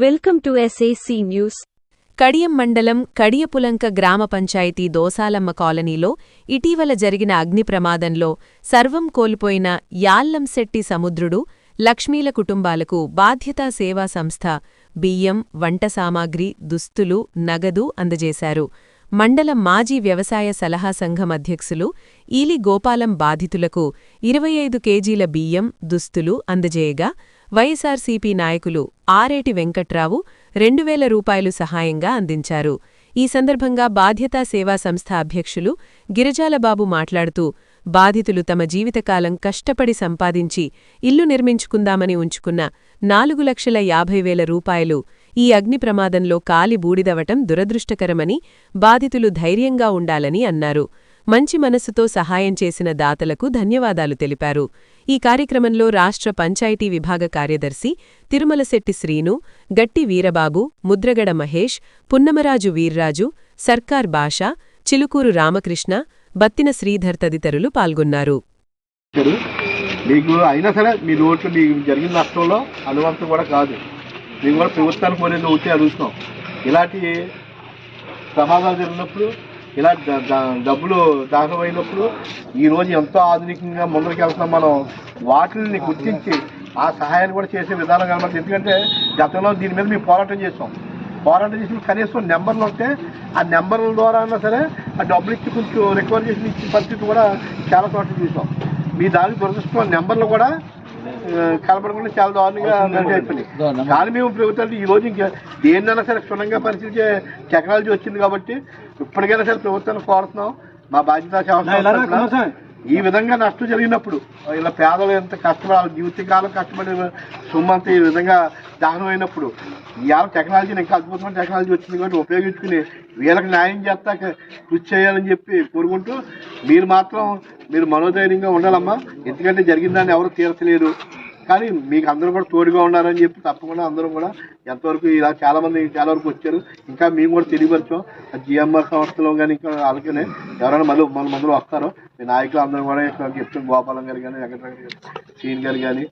Welcome to SAC news Kadiyam మండలం కడియపులంక గ్రామ పంచాయతీ దోసాలమ్మ కాలనీలో ఇటీవల జరిగిన అగ్ని ప్రమాదంలో సర్వం కోల్పోయిన యాల్లంశెట్టి సముద్రుడు లక్ష్మీల కుటుంబాలకు బాధ్యతా సేవా సంస్థ బియ్యం వంట సామాగ్రి దుస్తులు నగదు అందజేశారు. మండల మాజీ వ్యవసాయ సలహా సంఘం అధ్యక్షులు ఈలి గోపాలం బాధితులకు ఇరవై ఐదు కేజీల బియ్యం దుస్తులు అందజేయగా వైఎస్ఆర్సీపీ నాయకులు ఆరేటి వెంకట్రావు రెండు వేల రూపాయలు సహాయంగా అందించారు. ఈ సందర్భంగా బాధ్యతా సేవా సంస్థ అధ్యక్షులు గిరిజాలబాబు మాట్లాడుతూ బాధితులు తమ జీవితకాలం కష్టపడి సంపాదించి ఇల్లు నిర్మించుకుందామని ఉంచుకున్న నాలుగు లక్షల యాభై వేల రూపాయలు ఈ అగ్ని ప్రమాదంలో కాలి బూడిదవటం దురదృష్టకరమని బాధితులు ధైర్యంగా ఉండాలని అన్నారు. మంచి మనసుతో సహాయం చేసిన దాతలకు ధన్యవాదాలు తెలిపారు. ఈ కార్యక్రమంలో రాష్ట్ర పంచాయతీ విభాగ కార్యదర్శి తిరుమలశెట్టి శ్రీను గట్టి వీరబాబు ముద్రగడ మహేష్ పున్నమరాజు వీర్రాజు సర్కార్ భాష చిలుకూరు రామకృష్ణ బత్తిన శ్రీధర్ తదితరులు పాల్గొన్నారు. మీకు అయినా సరే మీ రోడ్లు మీకు జరిగిన నష్టంలో అనువంతం కూడా కాదు. కూడా ప్రభుత్వానికి పోలేదు అడుగుతున్నాం ఇలాంటి ప్రమాదాలు జరిగినప్పుడు ఇలా డబ్బులు దాహమైనప్పుడు ఈరోజు ఈ రోజు ఎంతో ఆధునికంగా ముందరికి వెళ్తున్నాం మనం. వాటిని గుర్తించి ఆ సహాయాన్ని కూడా చేసే విధానం కనబడుతుంది ఎందుకంటే గతంలో దీని మీద మేము పోరాటం చేసాం పోరాటం చేసిన కనీసం నెంబర్లు ఉంటే ఆ నెంబర్ల ద్వారా అయినా సరే ఆ డబ్బులు ఇచ్చి కొంచెం రికవర్ చేసి ఇచ్చిన పరిస్థితి కూడా చాలా చోట్ల చూసాం. మీ దానికి దురదృష్టం నెంబర్లు కూడా కనపడకుండా చాలా దారుణంగా అయిపోయినాయి. కానీ మేము ప్రభుత్వాలు ఈ రోజు ఇంకా దేన్నైనా సరే క్షుణ్ణంగా పరిశీలించే టెక్నాలజీ వచ్చింది కాబట్టి ఇప్పటికైనా సరే ప్రభుత్వాన్ని కోరుతున్నాం. మా బాధ్యత ఈ విధంగా నష్టం జరిగినప్పుడు ఇలా పేదలు ఎంత కష్టపడాలి జీవితకాలం కష్టపడి సొమ్మంతా ఈ విధంగా దహనం అయినప్పుడు ఇవాళ టెక్నాలజీని ఇంకా అద్భుతమైన టెక్నాలజీ వచ్చింది కాబట్టి ఉపయోగించుకుని వీళ్ళకి న్యాయం చేస్తా కృషి చేయాలని చెప్పి కోరుకుంటూ మీరు మాత్రం మీరు మనోధైర్యంగా ఉండాలమ్మా. ఎందుకంటే జరిగిన ఎవరు తీర్చలేరు కానీ మీకు అందరూ కూడా తోడుగా ఉన్నారని చెప్పి తప్పకుండా అందరూ కూడా ఎంతవరకు ఇలా చాలా మంది చాలా వరకు వచ్చారు. ఇంకా మేము కూడా తెలియపరిచాం. జిఎంఆర్ సంస్థలో కానీ ఇంకా అలాగే ఎవరైనా మళ్ళీ మన మందులు వస్తారో మీ నాయకులు అందరూ కూడా ఇక్కడ గోపాలం గారు కానీ వెంకటరావు గారు సీన్ గారు కానీ.